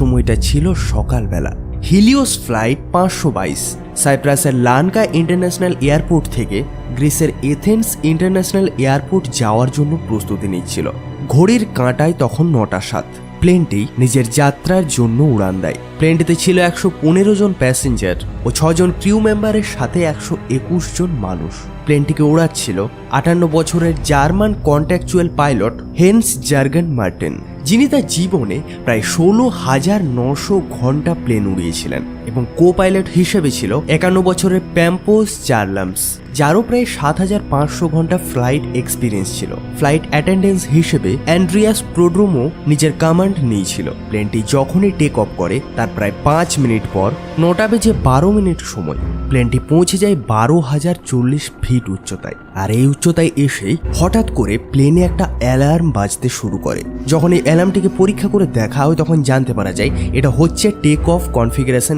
সময়টা ছিল সকালবেলা। হিলিওস ফ্লাইট পাঁচশো বাইশ। সাইপ্রাসের লানকা ইন্টারন্যাশনাল এয়ারপোর্ট থেকে গ্রিসের এথেন্স ইন্টারন্যাশনাল এয়ারপোর্ট যাওয়ার জন্য প্রস্তুতি নিচ্ছিল। ঘড়ির কাঁটায় তখন নটা সাত। প্লেনটি নিজের যাত্রার জন্য উড়ান দেয়। প্লেনটিতে ছিল একশো পনেরো জন প্যাসেঞ্জার ও ছজন ক্রিউ মেম্বারের সাথে একশো একুশ জন মানুষ। প্লেনটিকে উড়াচ্ছিল আটান্ন বছরের German contractual pilot Hans Jurgen Merten. যিনি তার জীবনে প্রায় ষোলো হাজার নশো ঘণ্টা প্লেন উড়িয়েছিলেন। এবং কো পাইলট হিসেবে ছিল একান্ন বছরের প্যাম্পোস চার্লামস, যারও প্রায় সাত হাজার পাঁচশো ঘণ্টা ফ্লাইট এক্সপিরিয়েন্স ছিল। ফ্লাইট অ্যাটেন্ডেন্স হিসেবে অ্যান্ড্রিয়াস প্রোড্রোমো নিজের কমান্ড নিয়েছিল প্লেনটি যখনই টেক অফ করে, তার প্রায় পাঁচ মিনিট পর নটা বেজে বারো মিনিট সময়। প্লেনটি পৌঁছে যায় বারো হাজার চল্লিশ ফিট উচ্চতায়। আর এই উচ্চতায় এসেই হঠাৎ করে প্লেনে একটা অ্যালার্ম বাজতে শুরু করে। যখন এই অ্যালার্মটিকে পরীক্ষা করে দেখা হয়, তখন জানতে পারা যায়, এটা হচ্ছে টেক অফ কনফিগারেশন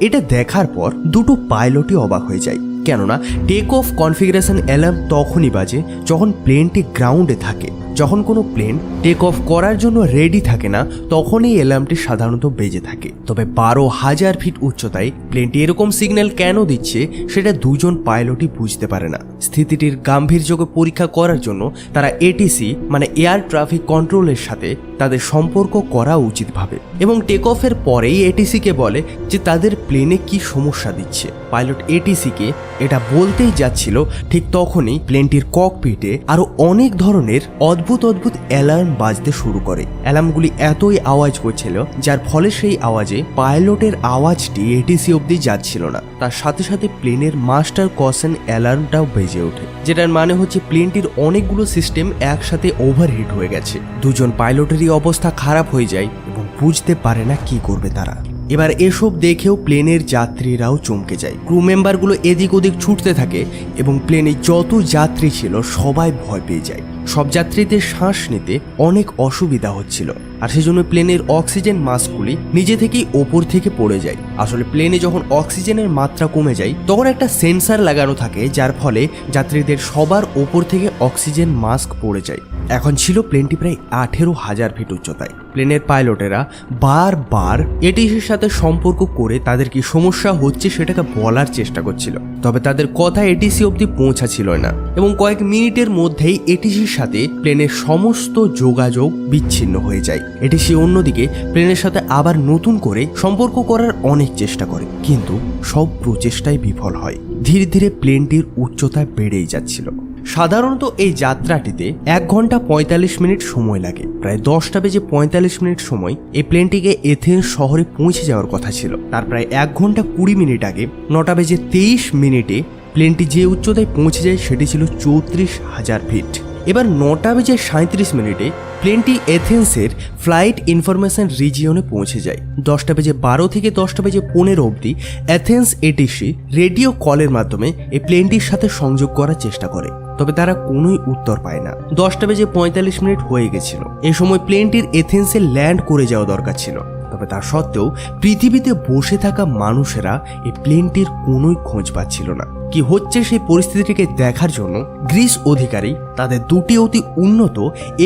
এটা দেখার পর দুটো পাইলটই অবাক হয়ে যায়। কেননা টেক অফ কনফিগারেশন অ্যালার্ম তখনই বাজে যখন প্লেনটি গ্রাউন্ডে থাকে। যখন কোনো প্লেন টেক অফ করার জন্য রেডি থাকে না, তখনই অ্যালার্মটি সাধারণত বেজে থাকে। তবে বারো হাজার ফিট উচ্চতায় প্লেনটি এরকম সিগন্যাল কেন দিচ্ছে, সেটা দুজন পাইলটই বুঝতে পারে না। স্থিতিটির গাম্ভীর্যকে পরীক্ষা করার জন্য তারা এটিসি মানে এয়ার ট্রাফিক কন্ট্রোলের সাথে তাদের সম্পর্ক করা উচিত ভাবে। এবং টেক অফের পরেই এটিসিকে বলে যে তাদের প্লেনে কি সমস্যা দিচ্ছে। পাইলট এটিসিকে এটা বলতেই যাচ্ছিল, ঠিক তখনই প্লেনটির ককপিটে আরও অনেক ধরনের অদ্ভুত অদ্ভুত অ্যালার্ম বাজতে শুরু করে। অ্যালার্মগুলি এতই আওয়াজ করছিল, যার ফলে সেই আওয়াজে পাইলটের আওয়াজটি এটিসি অবধি যাচ্ছিল না। তার সাথে সাথে প্লেনের মাস্টার কসেন অ্যালার্মটাও বেজে ওঠে, যেটার মানে হচ্ছে প্লেনটির অনেকগুলো সিস্টেম একসাথে ওভারহিট হয়ে গেছে। দুজন পাইলটেরই অবস্থা খারাপ হয়ে যায় এবং বুঝতে পারে না কি করবে তারা। এবার এসব দেখেও প্লেনের যাত্রীরাও চমকে যায়। ক্রু মেম্বারগুলো এদিক ওদিক ছুটতে থাকে এবং প্লেনে যত যাত্রী ছিল সবাই ভয় পেয়ে যায়। সব যাত্রীদের শ্বাস নিতে অনেক অসুবিধা হচ্ছিল। আর সেজন্য প্লেনের অক্সিজেন মাস্কগুলি নিজে থেকেই ওপর থেকে পড়ে যায়। আসলে প্লেনে যখন অক্সিজেনের মাত্রা কমে যায়, তখন একটা সেন্সার লাগানো থাকে, যার ফলে যাত্রীদের সবার ওপর থেকে অক্সিজেন মাস্ক পড়ে যায়। এখন ছিল প্লেনটি প্রায় আঠেরো হাজার ফিট উচ্চতায়। প্লেনের পাইলটেরা বারবার এটিসির সাথে সম্পর্ক করে তাদের কি সমস্যা হচ্ছে সেটাকে বলার চেষ্টা করছিল। তবে তাদের কথা এটিসি অবধি পৌঁছাছিল না এবং কয়েক মিনিটের মধ্যেই এটিসির সাথে প্লেনের সমস্ত যোগাযোগ বিচ্ছিন্ন হয়ে যায়। এটিসি অন্যদিকে প্লেনের সাথে আবার নতুন করে সম্পর্ক করার অনেক চেষ্টা করে, কিন্তু সব প্রচেষ্টাই বিফল হয়। ধীরে ধীরে প্লেনটির উচ্চতা বেড়েই যাচ্ছিল। সাধারণত এই যাত্রাটিতে এক ঘণ্টা পঁয়তাল্লিশ মিনিট সময় লাগে। প্রায় দশটা বেজে পঁয়তাল্লিশ মিনিট সময় এই প্লেনটিকে এথেন্স শহরে পৌঁছে যাওয়ার কথা ছিল। তার প্রায় এক ঘণ্টা কুড়ি মিনিট আগে নটা বেজে তেইশ মিনিটে প্লেনটি যে উচ্চতায় পৌঁছে যায় সেটি ছিল চৌত্রিশ হাজার ফিট। এবার নটা বেজে সাঁত্রিশ মিনিটে প্লেনটি এথেন্সের ফ্লাইট ইনফরমেশন রিজিয়নে পৌঁছে যায়। দশটা বেজে বারো থেকে দশটা বেজে পনেরো অবধি অ্যাথেন্স এটিসি রেডিও কলের মাধ্যমে এই প্লেনটির সাথে সংযোগ করার চেষ্টা করে, তবে তারা কোনোই উত্তর পায় না। দশটা বেজে পঁয়তাল্লিশ মিনিট হয়ে গেছিল। এ সময় প্লেনটির এথেন্সে ল্যান্ড করে যাওয়া দরকার ছিল। তবে তা সত্ত্বেও পৃথিবীতে বসে থাকা মানুষেরা এই প্লেনটির কোনোই খোঁজ পাচ্ছিল না। কি হচ্ছে সেই পরিস্থিতিটিকে দেখার জন্য গ্রিস অধিকারী তাদের দুটি অতি উন্নত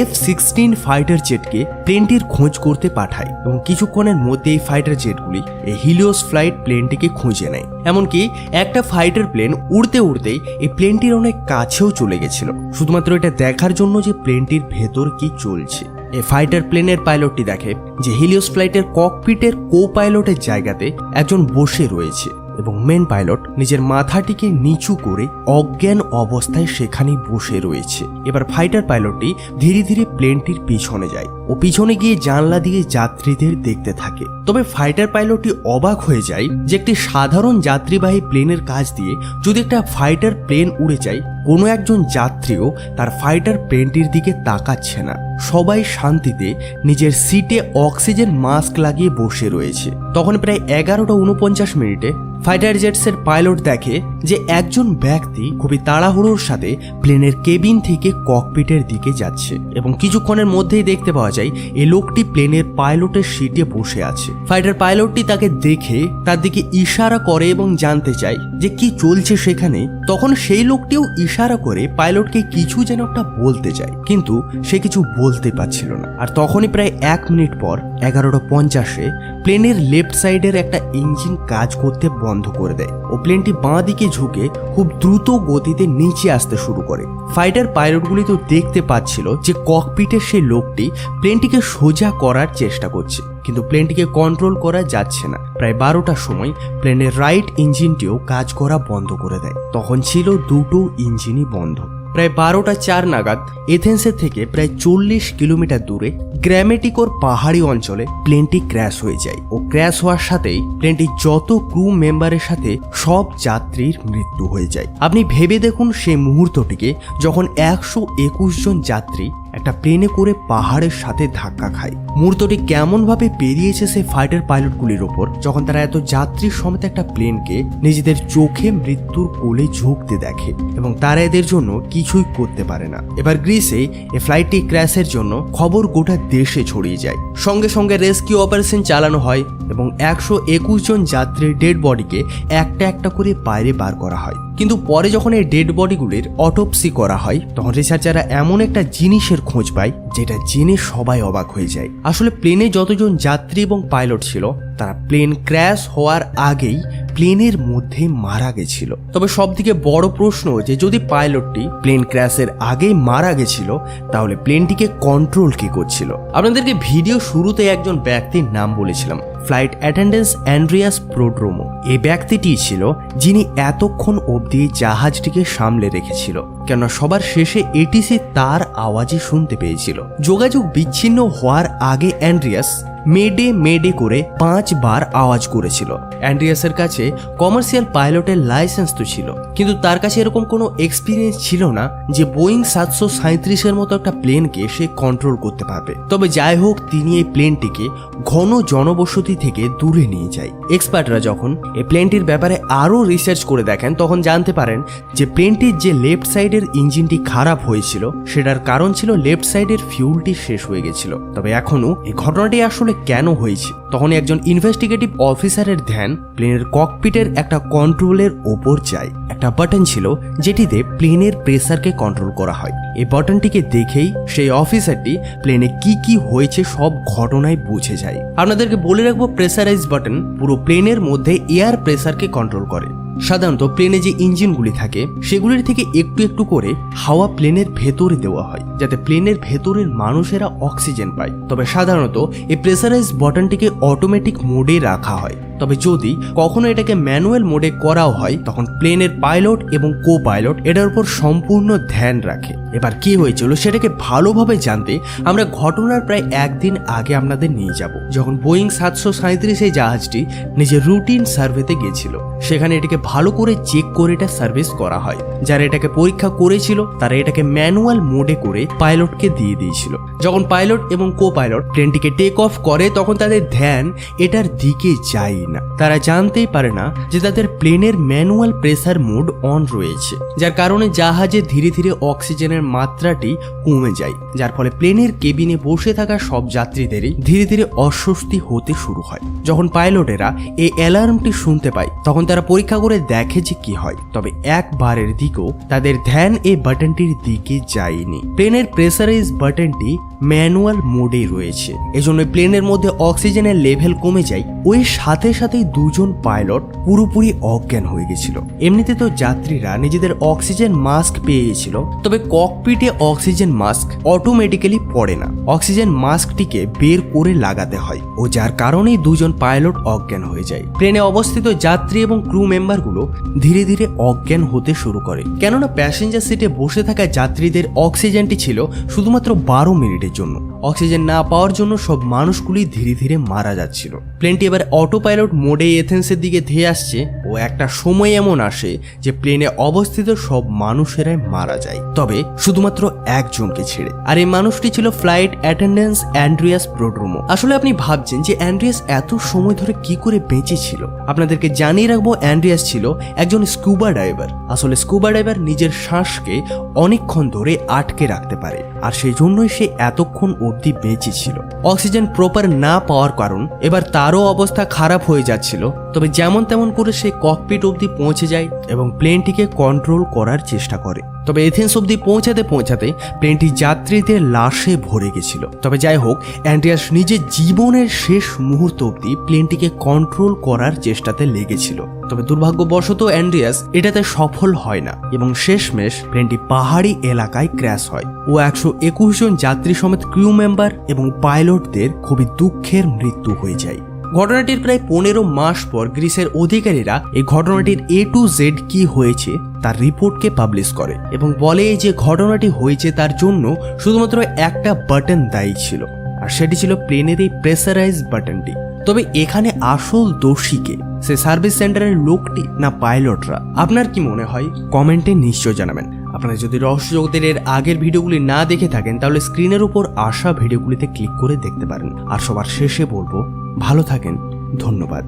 এফ সিক্সটিন ফাইটার জেটকে প্লেনটির খোঁজ করতে পাঠায় এবং কিছুক্ষণের মধ্যে এই ফাইটার জেটগুলি এই হিলিওস ফ্লাইট প্লেনটিকে খুঁজে নেয়। এমনকি একটা ফাইটার প্লেন উড়তে উড়তেই এই প্লেনটির অনেক কাছেও চলে গেছিল। শুধুমাত্র এটা দেখার জন্য যে প্লেনটির ভেতর কি চলছে। ফাইটার প্লেনের পাইলটটি দেখে যে হিলিওস ফ্লাইটের ককপিটের কো পাইলটের জায়গাতে একজন বসে রয়েছে। এবং মেন পাইলট নিজের মাথাটিকে নিচু করে অজ্ঞান অবস্থায় সেখানে বসে রয়েছে। এবার ফাইটার পাইলটটি ধীরে ধীরে প্লেনটির পিছনে যায় ও পিছনে গিয়ে জানলা দিয়ে যাত্রীদের দেখতে থাকে। তবে ফাইটার পাইলটটি অবাক হয়ে যায় যে একটি সাধারণ যাত্রীবাহী প্লেনের কাজ দিয়ে যদি একটা ফাইটার প্লেন উড়ে যায়, কোনো একজন যাত্রীও তার ফাইটার প্লেনটির দিকে তাকাচ্ছে না। সবাই শান্তিতে নিজের সিটে অক্সিজেন মাস্ক লাগিয়ে বসে রয়েছে। তখন প্রায় এগারোটা উনপঞ্চাশ মিনিটে ফাইটার জেটসের পাইলট দেখে যে একজন ব্যক্তি খুবই তাড়াহুড়োর সাথে প্লেনের কেবিন থেকে ককপিটের দিকে যাচ্ছে এবং কিছুক্ষণের মধ্যেই দেখতে পাওয়া যায় এই লোকটি প্লেনের পাইলটের সিটে বসে আছে। ফাইটার পাইলটটি তাকে দেখে তার দিকে ইশারা করে এবং জানতে চায় যে কি চলছে সেখানে। তখন সেই লোকটিও ইশারা করে পাইলটকে কিছু যেন একটা বলতে চায়, কিন্তু সে কিছু বলতে পারছিল না। আর তখনই প্রায় এক মিনিট পর এগারোটা পঞ্চাশে প্লেনের লেফট সাইডের একটা ইঞ্জিন কাজ করতে বন্ধ করে দেয় ও প্লেনটি বাঁ দিকে ঝুঁকে খুব দ্রুত গতিতে নিচে আসতে শুরু করে। ফাইটার পাইলটগুলি তো দেখতে পাচ্ছিল যে ককপিটের সেই লোকটি প্লেনটিকে সোজা করার চেষ্টা করছে। কিন্তু প্লেনটিকে কন্ট্রোল করা যাচ্ছে না। প্রায় বারোটার সময় প্লেনের রাইট ইঞ্জিনটিও কাজ করা বন্ধ করে দেয়। তখন ছিল দুটো ইঞ্জিনই বন্ধ। প্রায় বারোটা চার নাগাদ এথেন্সের থেকে প্রায় চল্লিশ কিলোমিটার দূরে গ্র্যামেটিকোর পাহাড়ি অঞ্চলে প্লেনটি ক্র্যাশ হয়ে যায় ও ক্র্যাশ হওয়ার সাথেই প্লেনটি যত ক্রু মেম্বারের সাথে সব যাত্রীর মৃত্যু হয়ে যায়। আপনি ভেবে দেখুন সেই মুহূর্তটিকে যখন একশো একুশ জন যাত্রী একটা প্লেনে করে পাহাড়ের সাথে ধাক্কা খায়। মুহূর্তটি কেমনভাবে পেরিয়েছে সেই ফাইটার পাইলটগুলির ওপর, যখন তারা এত যাত্রীর সমেত একটা প্লেনকে নিজেদের চোখে মৃত্যুর কোলে ঝুঁকতে দেখে এবং তারা এদের জন্য কিছুই করতে পারে না। এবার গ্রিসে এ ফ্লাইটটি ক্র্যাশের জন্য খবর গোটা দেশে ছড়িয়ে যায়। সঙ্গে সঙ্গে রেস্কিউ অপারেশন চালানো হয় এবং একশো একুশ জন যাত্রীর ডেড বডিকে একটা একটা করে বাইরে বার করা হয়। কিন্তু পরে যখন এই ডেড বডিগুলির অটোপসি করা হয়, তখন রিসার্চাররা এমন একটা জিনিসের খোঁজ পায়, যেটা জেনে সবাই অবাক হয়ে যায়। আসলে প্লেনে যতজন যাত্রী এবং পাইলট ছিল, তারা প্লেন ক্র্যাশ হওয়ার আগেই প্লেনের মধ্যে মারা গেছিল। তবে সব থেকে বড় প্রশ্ন যে, যদি পাইলটটি প্লেন ক্র্যাশের আগেই মারা গেছিল, তাহলে প্লেনটিকে কন্ট্রোল কে করছিল? আপনাদেরকে ভিডিও শুরুতে একজন ব্যক্তির নাম বলেছিলাম। Flight attendance Andreas Prodromou. এই ব্যক্তিটি ছিল যিনি এতক্ষণ অবধি জাহাজটিকে সামলে রেখেছিল। কেননা সবার শেষে এটিসি তার আওয়াজই শুনতে পেয়েছিল। যোগাযোগ বিচ্ছিন্ন হওয়ার আগে অ্যান্ড্রিয়াস মেডে মেডে করে পাঁচবার আওয়াজ করেছিল। অ্যান্ড্রিয়াসের কাছে কমার্শিয়াল পাইলটের লাইসেন্স তো ছিল, কিন্তু তার কাছে এরকম কোনো এক্সপিরিয়েন্স ছিল না যে বোয়িং সাতশো সাঁত্রিশের মতো একটা প্লেনকে সে কন্ট্রোল করতে পারবে। তবে যাই হোক, তিনি এই প্লেনটিকে ঘন জনবসতি থেকে দূরে নিয়ে যায়। এক্সপার্টরা যখন এই প্লেনটির ব্যাপারে আরও রিসার্চ করে দেখেন, তখন জানতে পারেন যে প্লেনটির যে লেফট সাইডের ইঞ্জিনটি খারাপ হয়েছিল, সেটার কারণ ছিল লেফট সাইডের ফিউলটি শেষ হয়ে গেছিল। তবে এখনও এই ঘটনাটি আসলে কেন হয়েছে? তখন একজন ইনভেস্টিগেটিভ অফিসারের ধ্যান প্লেনের ককপিটের একটা কন্ট্রোলের ওপর যায়। একটা বাটন ছিল যেটিতে প্লেনের প্রেসারকে কন্ট্রোল করা হয়। এই বাটনটিকে দেখেই সেই অফিসারটি প্লেনে কি কি হয়েছে সব ঘটনায় বুঝে যায়। আপনাদেরকে বলে রাখব প্রেসারাইজ বাটন পুরো প্লেনের মধ্যে এয়ার প্রেসারকে কন্ট্রোল করে। সাধারণত প্লেনে যে ইঞ্জিনগুলি থাকে, সেগুলির থেকে একটু একটু করে হাওয়া প্লেনের ভেতরে দেওয়া হয়, যাতে প্লেনের ভেতরের মানুষেরা অক্সিজেন পায়। তবে সাধারণত এই প্রেসারাইজ বটনটিকে অটোমেটিক মোডে রাখা হয়। তবে যদি কখনো এটাকে ম্যানুয়াল মোডে করাও হয়, তখন প্লেনের পাইলট এবং কো পাইলট এটার উপর সম্পূর্ণ ধ্যান রাখে। এবার কি হয়েছিল সেটাকে ভালোভাবে জানতে আমরা ঘটনার প্রায় একদিন আগে আপনাদের নিয়ে যাব। যখন বোয়িং সাতশো সাঁত্রিশ এই জাহাজটি নিজের রুটিন সার্ভেতে গেছিল সেখানে এটাকে ভালো করে চেক করে এটা সার্ভিস করা হয়। যারা এটাকে পরীক্ষা করেছিল, তারা এটাকে ম্যানুয়াল মোডে করে পাইলটকে দিয়ে দিয়েছিল। যখন পাইলট এবং কো পাইলট প্লেনটিকে টেক অফ করে, তখন তাদের ধ্যান এটার দিকে যায় না তারা জানতেই পারে না যে তাদের প্লেনের ম্যানুয়াল প্রেসার মোড অন রয়েছে, যার কারণে জাহাজে ধীরে ধীরে অক্সিজেনের মাত্রাটি কমে যায়, যার ফলে প্লেনের কেবিনে বসে থাকা সব যাত্রীদেরই ধীরে ধীরে অস্বস্তি হতে শুরু হয়। যখন পাইলটেরা এই অ্যালার্মটি শুনতে পায়, তখন তারা পরীক্ষা করে দেখে যে কি হয়। তবে একবারের দিকেও তাদের ধ্যান এই বাটনটির দিকে যায়নি। প্লেনের প্রেসারাইজ বাটনটি ম্যানুয়াল মোডে রয়েছে। এজন্য প্লেনের মধ্যে অক্সিজেনের লেভেল কমে যায়। ওই সাথে সাথেই দুজন পাইলট পুরোপুরি অজ্ঞান হয়ে গেছিল। এমনিতে তো যাত্রীরা নিজেদের অক্সিজেন মাস্ক পেয়ে গেছিল তবে ককপিটে অক্সিজেন মাস্ক অটোমেটিক্যালি পড়ে না। অক্সিজেন মাস্কটিকে বের করে লাগাতে হয় ও যার কারণেই দুজন পাইলট অজ্ঞান হয়ে যায়। প্লেনে অবস্থিত যাত্রী এবং ক্রু মেম্বারগুলো ধীরে ধীরে অজ্ঞান হতে শুরু করে। কেননা প্যাসেঞ্জার সিটে বসে থাকা যাত্রীদের অক্সিজেনটি ছিল শুধুমাত্র বারো মিনিটের জন্য। অক্সিজেন না পাওয়ার জন্য সব মানুষগুলি ধীরে ধীরে মারা যাচ্ছিল। প্লেনটি এবার অটো পাইলট মোডে এথেন্সের দিকে ধেয়ে আসছে ও একটা সময় এমন আসে যে প্লেনে অবস্থিত সব মানুষেরাই মারা যায়। তবে শুধুমাত্র একজনকে ছেড়ে। আর এই মানুষটি ছিল ফ্লাইট অ্যাটেন্ডেন্স অ্যান্ড্রিয়াস প্রোড্রোমো। আসলে আপনি ভাবছেন যে অ্যান্ড্রিয়াস এত সময় ধরে কি করে বেঁচে ছিল? আপনাদেরকে জানিয়ে রাখব, অ্যান্ড্রিয়াস ছিল একজন স্কুবা ড্রাইভার। আসলে স্কুবা ড্রাইভার নিজের শ্বাসকে অনেকক্ষণ ধরে আটকে রাখতে পারে। আর সেই জন্যই সে এতক্ষণ অবধি অবধি বেঁচে ছিল। অক্সিজেন প্রপার না পাওয়ার কারণ এবার তারও অবস্থা খারাপ হয়ে যাচ্ছিল। তবে যেমন তেমন করে সে ককপিট অবধি পৌঁছে যায় এবং প্লেনটিকে কন্ট্রোল করার চেষ্টা করে। তবে এথেন্স অবধি পৌঁছাতে পৌঁছাতে প্লেনটি যাত্রীদের লাশে ভরে গেছিল। তবে যাই হোক, অ্যান্ড্রিয়াস নিজের জীবনের শেষ মুহূর্ত অবধি প্লেনটিকে কন্ট্রোল করার চেষ্টাতে লেগেছিল। তবে দুর্ভাগ্যবশত অ্যান্ড্রিয়াস এটাতে সফল হয় না এবং শেষমেশ প্লেনটি পাহাড়ি এলাকায় ক্র্যাশ হয় ও একশো একুশ জন যাত্রী সমেত ক্রিউ মেম্বার এবং পাইলটদের খুবই দুঃখের মৃত্যু হয়ে যায়। ঘটনাটির প্রায় পনেরো মাস পর গ্রিসের অধিকারীরা এই ঘটনাটির এ টু জেড কি হয়েছে তার রিপোর্টকে পাবলিশ করে এবং বলে যে ঘটনাটি হয়েছে তার জন্য শুধুমাত্র একটা বাটন দায়ী ছিল, আর সেটি ছিল প্লেনের এই প্রেসারাইজ বাটনটি তবে এখানে আসল দোষীকে সে সার্ভিস সেন্টারের লোকটি না পাইলটরা আপনার কি মনে হয়? কমেন্টে নিশ্চয় জানাবেন। আপনারা যদি রহস্য জগতের এর আগের ভিডিওগুলি না দেখে থাকেন, তাহলে স্ক্রিনের উপর আসা ভিডিওগুলিতে ক্লিক করে দেখতে পারেন। আর সবার শেষে বলব, ভালো থাকেন। ধন্যবাদ।